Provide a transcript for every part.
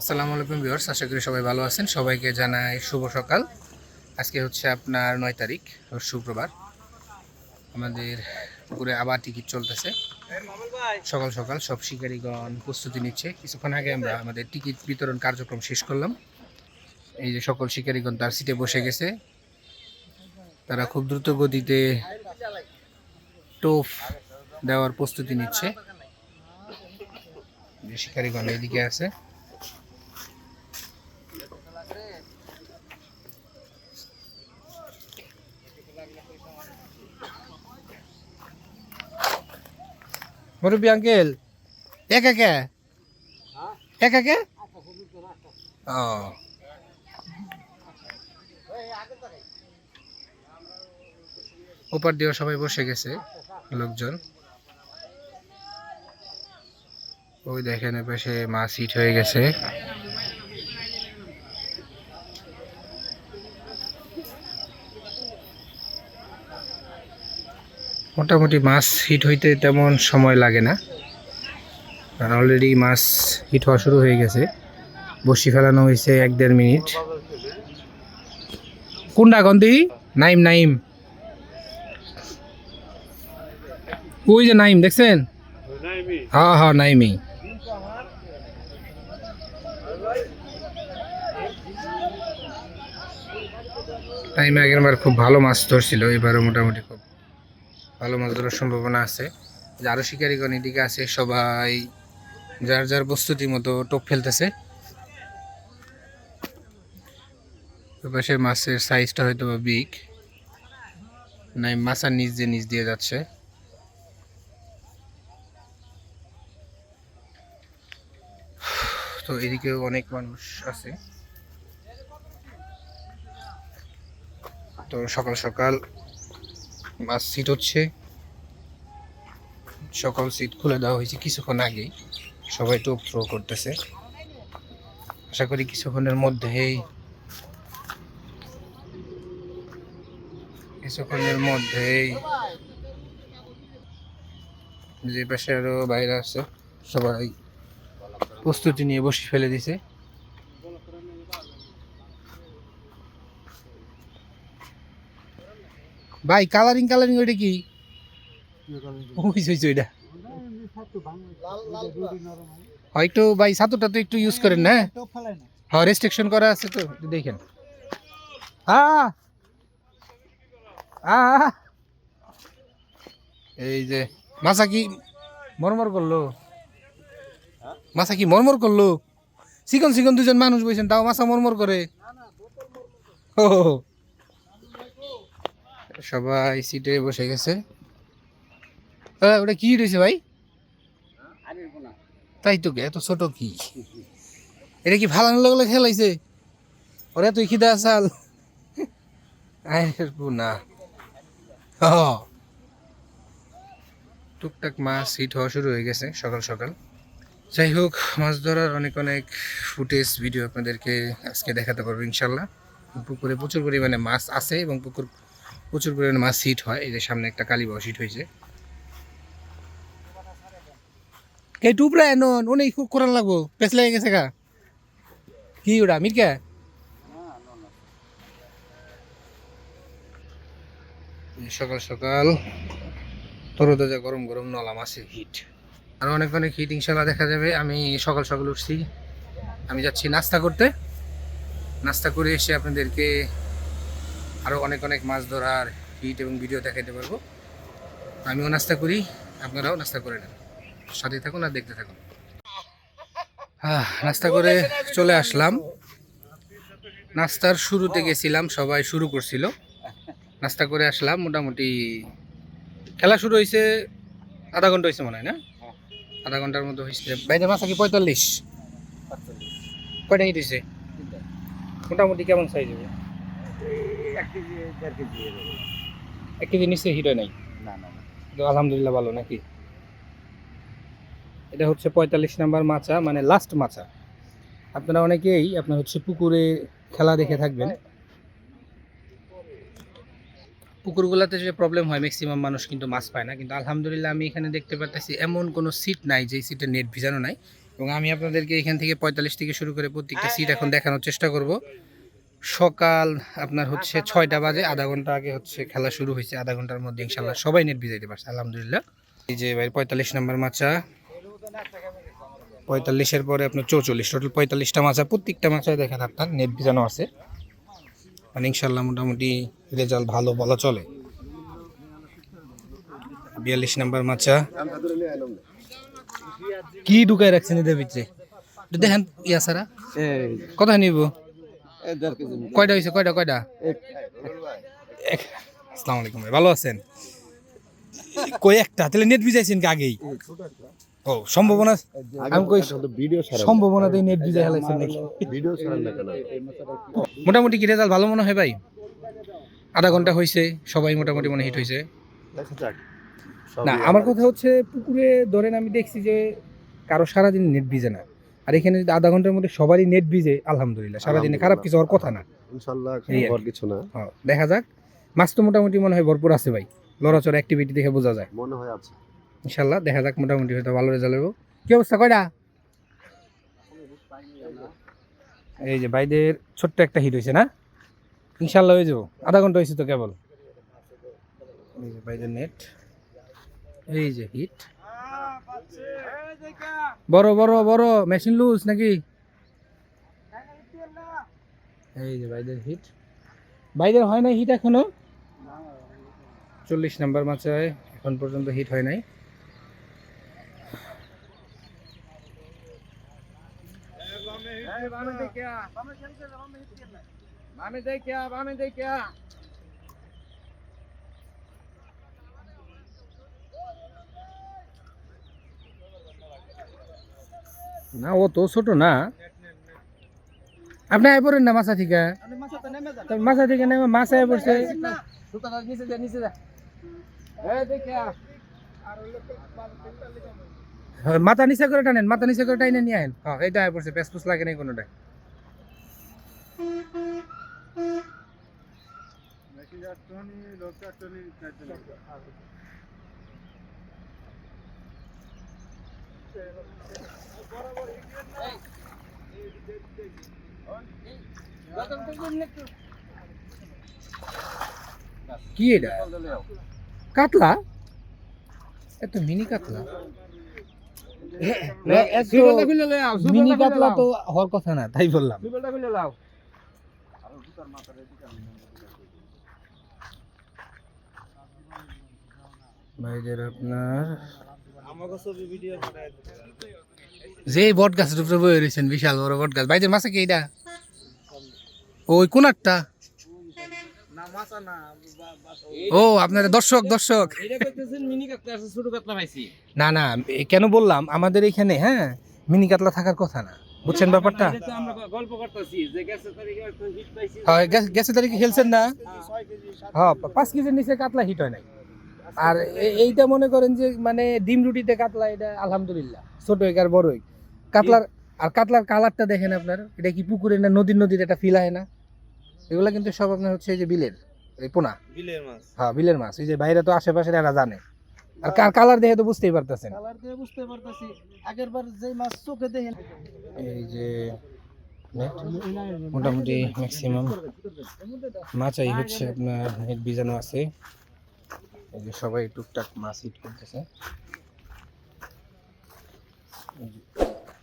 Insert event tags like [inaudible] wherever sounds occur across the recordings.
আসসালামু আলাইকুম ভিউয়ার্স, আশা করি সবাই ভালো আছেন। সবাইকে জানাই শুভ সকাল। আজকে হচ্ছে আপনার নয় তারিখ, শুক্রবার। আমাদের পুকুরে আবার টিকিট চলতেছে। সকাল সকাল সব শিকারীগণ প্রস্তুতি নিচ্ছে। কিছুক্ষণ আগে আমরা আমাদের টিকিট বিতরণ কার্যক্রম শেষ করলাম। এই যে সকল শিকারীগণ তার সিটে বসে গেছে। তারা খুব দ্রুত গতিতে টোপ দেওয়ার প্রস্তুতি নিচ্ছে। শিকারীগণ এইদিকে আছে। মুরব্বী আঙ্কেল। একা কে একা কে ও। ওপার দিয়েও সবাই বসে গেছে, লোকজন। ওই দেখেন পাশে মাছ হিট হয়ে গেছে। মোটামুটি মাছ হিট হইতে তেমন সময় লাগে না। অলরেডি মাছ হিট হওয়া শুরু হয়ে গেছে। বসি ফেলানো হয়েছে এক দেড় মিনিট। কোনটা গন্ধি নাইম নাইম। ওই যে নাইম, দেখছেন? হ্যাঁ হ্যাঁ নাইমি নাইমে আগের খুব ভালো মাছ ধরছিল, এবারও মোটামুটি খুব ভালো মাছ ধরার সম্ভাবনা আছে। আরও শিকারিগণ এদিকে আছে, সবাই যার যার প্রস্তুতি মতো টোপ ফেলতেছে। পাশে মাছের সাইজটা হয়তো বা বিগ নাই মাছার নিচ দিয়ে নিচ দিয়ে যাচ্ছে। তো এদিকেও অনেক মানুষ আছে। তো সকাল সকাল মাছ সিট হচ্ছে। সকল সিট খুলে দেওয়া হয়েছে। কিছুক্ষণ আগেই সবাই টোপ থ্রো করতেছে। আশা করি কিছুক্ষণের মধ্যেই কিছুক্ষণের মধ্যেই যে পাশে আরও বাইরে আছে, সবাই প্রস্তুতি নিয়ে বসে ফেলে দিছে। ভাই কালারিং কালারিং ওইটা কি? ওই যে ওইটা। হয় একটু ভাই সাতুটা তো একটু ইউজ করেন না? হ্যাঁ রেস্ট্রিকশন করা আছে তো দেখেন। এই যে মাছা কি মরমর করল? মাছা কি মরমর করল? চিকন চিকন দুজন মানুষ বইছেন তাও মাছা মরমর করে। ও সবাই সিটে বসে গেছে। ওটা কি রয়েছে ভাই? তাই তো এত ছোট কি? এটা কি ফালানোর লগে খেলাইছে? ওরা তুই খিদা আসাল না টুকটাক মাছ হিট হওয়া শুরু হয়ে গেছে সকাল সকাল। যাই হোক, মাছ ধরার অনেক অনেক ফুটেজ ভিডিও আপনাদেরকে আজকে দেখাতে পারব ইনশাল্লাহ। পুকুরে প্রচুর পরিমাণে মাছ আছে এবং পুকুর প্রচুর পরিমাণে মাছ হিট হয়। এই যে সামনে একটা কালীবাস হিট হয়েছে। কে টুপরা নন অনেক কোরআন লাগবো। পেছ লেগে গেছে গা। কি ওটা, মিরকা? এই সকাল সকাল তরতাজা গরম গরম নলা মাছের হিট আর অনেক অনেক হিট ইনশাল্লাহ দেখা যাবে। আমি সকাল সকাল উঠছি। আমি যাচ্ছি নাস্তা করতে। নাস্তা করে এসে আপনাদেরকে আরও অনেক অনেক মাছ ধরার হিট এবং ভিডিও দেখাতে পারব। আমিও নাস্তা করি আপনারাও নাস্তা করে নেন। সাথে থাকুন আর দেখতে থাকুন। আহ, নাস্তা করে চলে আসলাম। নাস্তার শুরুতে গেছিলাম সবাই শুরু করছিল। নাস্তা করে আসলাম মোটামুটি খেলা শুরু হয়েছে আধা ঘণ্টা হয়েছে মনে হয় না? আধা ঘণ্টার মতো হয়েছে বাইরে মাছ কি পঁয়তাল্লিশ? কয়টা হিট হয়েছে মোটামুটি কেমন সাইজ হবে এক কেজি নিচে হিরো হয় নাই? তো আলহামদুলিল্লাহ ভালো নাকি? এটা হচ্ছে পঁয়তাল্লিশ নাম্বার মাচা মানে লাস্ট মাচা। আপনারা অনেকেই আপনার হচ্ছে পুকুরে খেলা দেখে থাকবেন। পুকুরগুলোতে যে প্রবলেম হয় ম্যাক্সিমাম মানুষ কিন্তু মাছ পায় না। কিন্তু আলহামদুলিল্লাহ আমি এখানে দেখতে পারতেছি এমন কোনো সিট নাই যেই সিটে নেট ভিজানো নাই। এবং আমি আপনাদেরকে এখান থেকে পঁয়তাল্লিশ থেকে শুরু করে প্রত্যেকটা সিট এখন দেখানোর চেষ্টা করব। সকাল আপনার হচ্ছে ছয়টা বাজে আধা ঘণ্টা আগে হচ্ছে খেলা শুরু হয়েছে আধা ঘণ্টার মধ্যে ইনশাল্লাহ সবাই নেট বিজাইতে পারছে আলহামদুলিল্লাহ। এই যে ভাই পঁয়তাল্লিশ নম্বর মাচা। পঁয়তাল্লিশের পরে আপনার চৌচল্লিশ টোটাল পঁয়তাল্লিশটা মাছা প্রত্যেকটা মাছায় দেখেন আপনার নেট ভিজানো আছে। মানে ইনশাল্লাহ মোটামুটি রেজাল্ট ভালো বলা চলে। বিয়াল্লিশ নাম্বার মাছা কি ঢুকায় রাখছেন এদের ভিতরে? দেখেন ইয়া সারা কথা নিব? কয়টা হয়েছে কয়টা কয়টা? আসসালামু আলাইকুম ভাই ভালো আছেন? কই একটা? তাহলে নেট ভিজাইছেন কি আগেই? ও সম্ভাবনা আমি কই ভিডিও সম্ভাবনাতেই নেট ভিজাই হেলাইছেন নাকি? ভিডিও ছাড়ান না কেন? মোটামুটি কি রেজাল্ট ভালো মনে হয় ভাই? আধা ঘণ্টা হয়েছে সবাই মোটামুটি মনে হিট হয়েছে না আমার কথা হচ্ছে পুকুরে ধরেন আমি দেখছি যে কারও সারাদিন নেট ভিজে না। আর এখানে যদি আধা ঘণ্টার মধ্যে সবারই নেট ভিজে আলহামদুলিল্লাহ সারাদিনে খারাপ কিছু হওয়ার কথা না। কি। কিছু না। হ্যাঁ, দেখা যাক। মাছ তো মোটামুটি মনে হয় ভরপুর আছে ভাই। লড়াচড়া অ্যাক্টিভিটি দেখে বোঝা যায়। মনে হয় আছে। ইনশাল্লাহ দেখা যাক মোটামুটি হয়তো ভালো রেজাল্ট হব কি অবস্থা কয়টা? এই যে ভাইদের ছোট্ট একটা হিট হয়েছে না? ইনশাল্লাহ হয়ে যাব। আধা ঘণ্টা হয়েছে তো কেবল। এই যে ভাইদের নেট এই যে হিট বড় বড় বড় মেশিন লুজ নাকি? এই যে ভাইদের হিট ভাইদের হয় নাই হিট এখনও? চল্লিশ নাম্বার মাচায় এখন পর্যন্ত হিট হয় নাই। না ও তো ছোট না। আপনি আয় পড়েন না মাছা থেকে। মাছা থেকে নেমে মাছ আয় পড়ছে। হ্যাঁ, মাথা নিচে করে টানেন মাথা নিচে করে টাইনে নিয়ে আইন হ্যাঁ এইটা আয় পড়ছে পেসপুস লাগে নাই কোনোটা কি এটা? কাতলা? এত মিনি কাতলা। মিনি কাতলা তো হওয়ার কথা না তাই বললাম। ভাইদের আপনার যে বট গাছের উপরে বয়ে রয়েছেন বিশাল বড় বট গাছ ভাইদের মাছে কি এটা? ওই কোন একটা ও আপনার দর্শক দর্শক। না না কেন বললাম? আমাদের এখানে হ্যাঁ মিনি কাতলা থাকার কথা না। বুঝছেন ব্যাপারটা? হয় গ্যাস- গ্যাসের তারিখে খেলছেন না? হ্যাঁ পাঁচ কেজির নিচে কাতলা হিট হয় নাই। আর এইটা মনে করেন যে মানে ডিম রুটিতে কাতলা এটা আলহামদুলিল্লাহ। ছোট হোক আর বড় কাতলার আর কাতলার কালারটা দেখেন আপনার এটা কি পুকুরে না নদীর নদীর একটা ফিল হয় না? এগুলা কিন্তু সব আপনার হচ্ছে এই যে বিলের এই পোনা। বিলের মাছ। হ্যাঁ বিলের মাছ এই যে বাইরে তো আশেপাশে এরা জানে। আর কার কালার দেখে তো বুঝতেই পারতেছেন। কালার দিয়ে বুঝতে পারতাছি। আগের বার যেই মাছ চোখে দেখেন। এই যে মোটামুটি ম্যাক্সিমাম মাছাই হচ্ছে আপনার নেট বিজানো আছে। এই যে সবাই টুকটাক মাছ হিট করতেছে। এই যে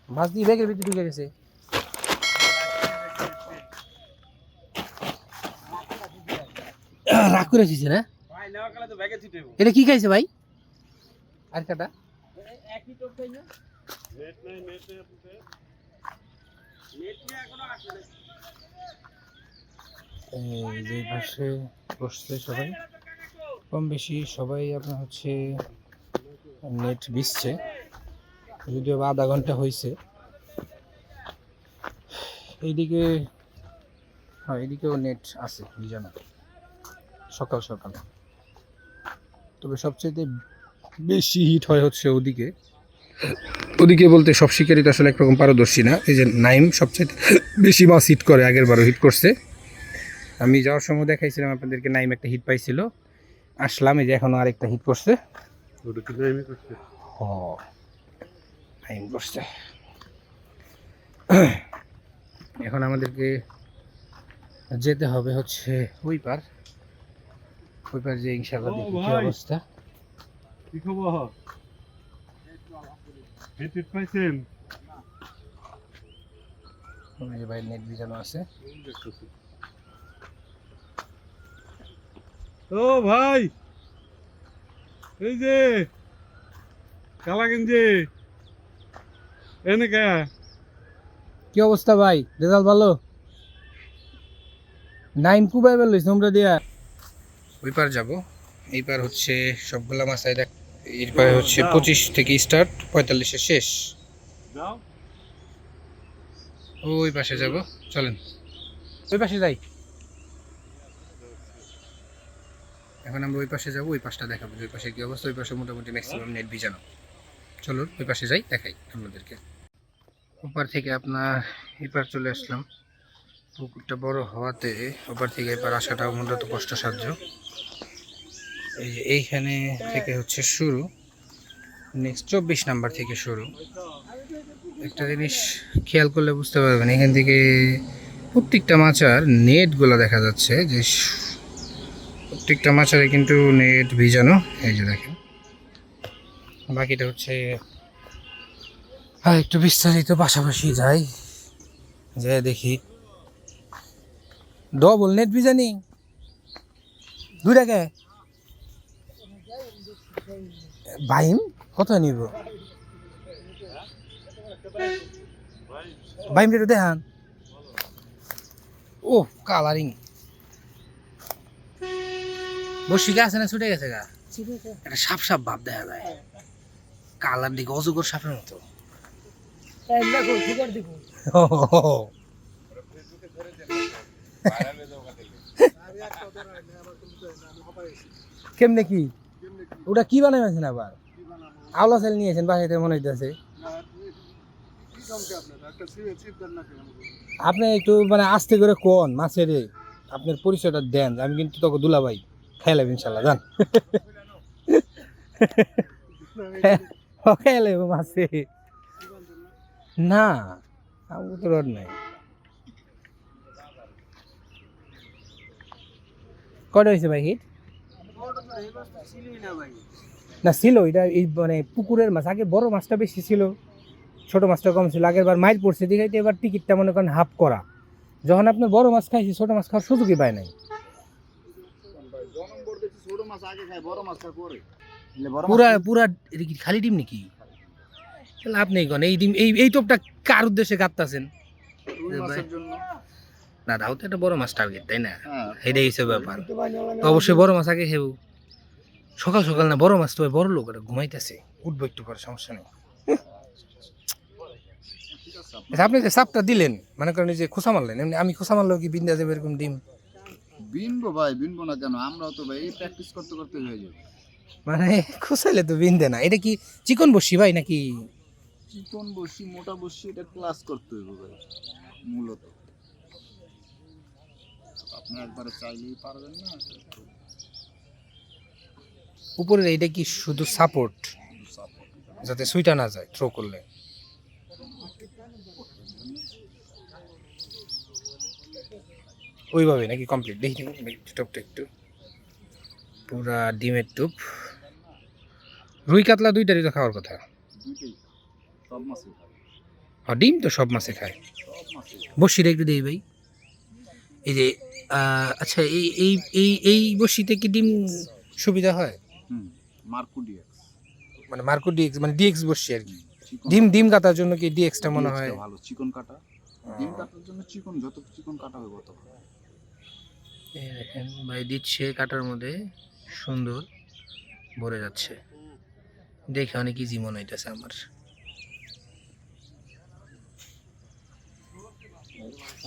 মাছ দিয়ে ব্যাগের ভিতরে ঢুকে গেছে। রাগ করে দিছে না? এটা কি খাইছে ভাই? আর কাটা? যে পাশে বসছে সবাই। কম বেশি সবাই আপনার হচ্ছে নেট বিছছে যদিও বা আধা ঘণ্টা হয়েছে এইদিকে হ্যাঁ এইদিকেও নেট আছে বিজানো সকাল সকাল। তবে সবচেয়ে বেশি হিট হয় হচ্ছে ওদিকে। ওদিকে বলতে সব শিকারই তো আসলে একরকম পারদর্শী না। এই যে নাইম সবচেয়ে বেশি মাছ হিট করে আগের বারও হিট করছে। আমি যাওয়ার সময় দেখাইছিলাম আপনাদেরকে নাইম একটা হিট পাইছিল। আসলাম এই যে এখনও আরেকটা হিট করছে। ও নাইম করছে। এখন আমাদেরকে যেতে হবে হচ্ছে ওই পার ওই পার যে ইনশাল্লাহ দেখি কি ভাই। অবস্থা। কি খবর? হেঁটে পাইছেন? যে নেট বিজানো আছে। ও ভাই এই যে কালা গেঞ্জি এনে কে কি অবস্থা ভাই? রেজাল্ট ভালো? নাইন কুবাই বের লইছ তোমরা দিয়া? ওই পার যাব। এই পার হচ্ছে সবগুলা মাছাই দেখ এর পারে হচ্ছে পঁচিশ থেকে স্টার্ট পঁয়তাল্লিশে শেষ। ওই পাশে যাব চলেন। ওই পাশে যাই। এখন আমরা ওই পাশে যাব ওই পাশটা দেখাবো ওই পাশে কি অবস্থা ওই পাশে মোটামুটি ম্যাক্সিমাম নেট বিজানো চলুন ওই পাশে যাই দেখাই আপনাদেরকে। ওপার থেকে আপনার এপার চলে আসলাম। পুকুরটা বড় হওয়াতে ওপার থেকে এপার আসাটাও মূলত কষ্টসাধ্য। এই যে এইখানে থেকে হচ্ছে শুরু। নেক্সট চব্বিশ নাম্বার থেকে শুরু। একটা জিনিস খেয়াল করলে বুঝতে পারবেন, এখান থেকে প্রত্যেকটা মাচার নেটগুলো দেখা যাচ্ছে যে প্রত্যেকটা মাচারে কিন্তু নেট ভিজানো। এই যে দেখেন। বাকিটা হচ্ছে আর একটু বিস্তারিত পাশাপাশি যাই। যে দেখি। ডবল নেট ভিজানি দুই টাকা। বাইম? কত নিব? বাইম রেটে দেখান। ও কালারিং বসিকে আছে না ছুটে গেছে গা? একটা সাপ সাপ ভাব দেখা যায়। কালার দিকে অজগর সাপের মতো। কেমনে কি? ওটা কি বানাইছেন আবার? আওলা সেল নিয়েছেন মনে হইতেছে। আপনি একটু মানে আস্তে করে কোন মাছের আপনার পরিচয়টা দেন আমি কিন্তু তোকে দুলাভাই খেলাম ইনশাল্লাহ জান। [laughs] [laughs] খেলে মাছে। না, আমার তো রড নাই। কটা হয়েছে ভাই হিট না, ছিল, এটা এই মানে পুকুরের মাছ, আগে বড় মাছটা বেশি ছিল, ছোট মাছটা কম ছিল আগের বার মাইল পড়ছে, দেখাইতে এবার টিকিটটা মনে করেন হাফ করা। যখন আপনি বড় মাছ খাইছি, ছোট মাছ খাওয়ার সুযোগই পায় নাই। পুরা পুরা খালি ডিম নাকি? তাহলে আপনি কোন। এই এই এই টোপটা কার উদ্দেশ্যে জন্য। না তাও তো একটা বড় মাছ টার্গেট তাই না? হ্যাঁ। এটাই হিসেবে ব্যাপার। তো অবশ্যই বড় মাছ আগে খেবো সকাল সকাল না বড় মাছ তো বড় লোক এটা ঘুমাইতেছে। উঠবো একটু পরে সমস্যা নেই। আচ্ছা, আপনি যে সাপটা দিলেন মানে করেন যে খোসা মারলেন এমনি আমি খোসা মারলেও কি বিন্দা দেবে এরকম ডিম? বিনবো ভাই বিনবো না কেন? আমরাও তো ভাই এই প্র্যাকটিস করতে করতে হয়ে যাবে। মানে খোসাইলে তো বিন্দে না। এটা কি চিকন বসি ভাই নাকি চিকন বসি মোটা বসি এটা ক্লাস করতে হইব ভাই মূলত। আপনি একবারে চাইলেই পারবেন না উপরের এইটা কি শুধু সাপোর্ট সাপোর্ট যাতে সুইটা না যায় থ্রো করলে। ওইভাবে নাকি কমপ্লিট দেখি টপটা একটু পুরা ডিমের টুপ। রুই কাতলা দুইটারই তো খাওয়ার কথা। সব মাছই খাবে আর ডিম তো সব মাছে খায়। বসিটা একটু দেই ভাই। এই যে আচ্ছা এই এই এই এই বসিতে কি ডিম সুবিধা হয়? মানে মার্কো ডিএক্স মানে ডিএক্স বসি আর কি। ডিম ডিম কাটার জন্য কি ডিএক্সটা মনে হয়? ভালো চিকন কাটা। ডিম কাটার জন্য চিকন যত চিকন কাটা হবে তত। ভাই দিচ্ছে কাটার মধ্যে সুন্দর ভরে যাচ্ছে। দেখে অনেক ইজি মনে হইতেছে আমার।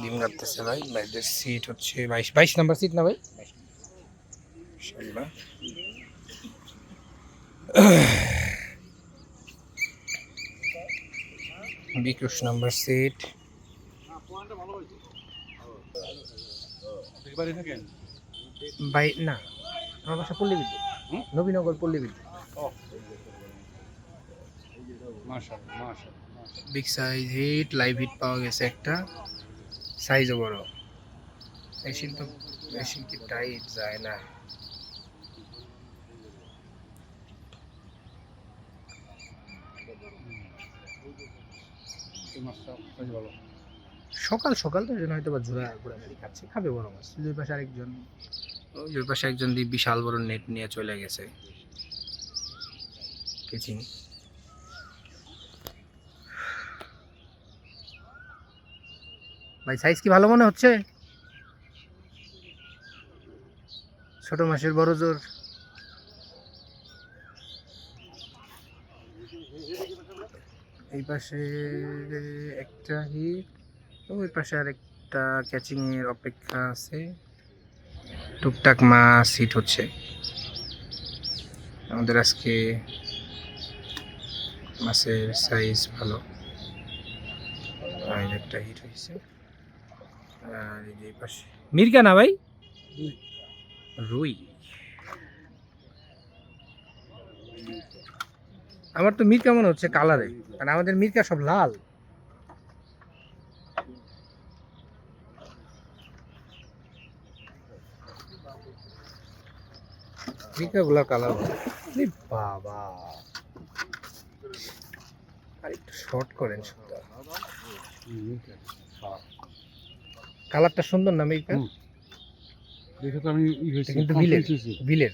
ডিম কাটতেছে ভাই। ভাইদের সিট হচ্ছে বাইশ বাইশ নাম্বার সিট না ভাই। বিকুশ নাম্বার সিট বাই না আমার বাসা পল্লী বিদ্যুৎ নবীনগর পল্লী বিদ্যুৎ মাশাআল্লাহ মাশাআল্লাহ big size hit live hit পাওয়া গেছে একটা। সাইজও বড়। মেশিন তো মেশিন কি টাইট যায় না। সকাল সকাল তো জন্য হয়তো বা ঝোড়া ঘোরাঘুরি খাচ্ছে, খাবে বড় মাছ। দুই পাশে আরেকজন দুই পাশে একজন দিয়ে বিশাল বড় নেট নিয়ে চলে গেছে। কেচিং। ভাই সাইজ কি ভালো মনে হচ্ছে? ছোট মাছের বড় জোর। এই পাশে একটা হিট ওই পাশে আরেকটা ক্যাচিং এর অপেক্ষা আছে। টুকটাক মাছ হিট হচ্ছে। আমাদের আজকে মাছের সাইজ ভালো। আর একটা হিট হয়েছে। এই পাশে। মির্কা না ভাই? রুই। আমার তো মির্কা মনে হচ্ছে কালারে কারণ আমাদের মির্কা সব লাল। মির্কা গুলা কালার বাবা আর একটু শর্ট করেন সুন্দর কালারটা সুন্দর না মেঘটা? দেখে তো আমি বিলের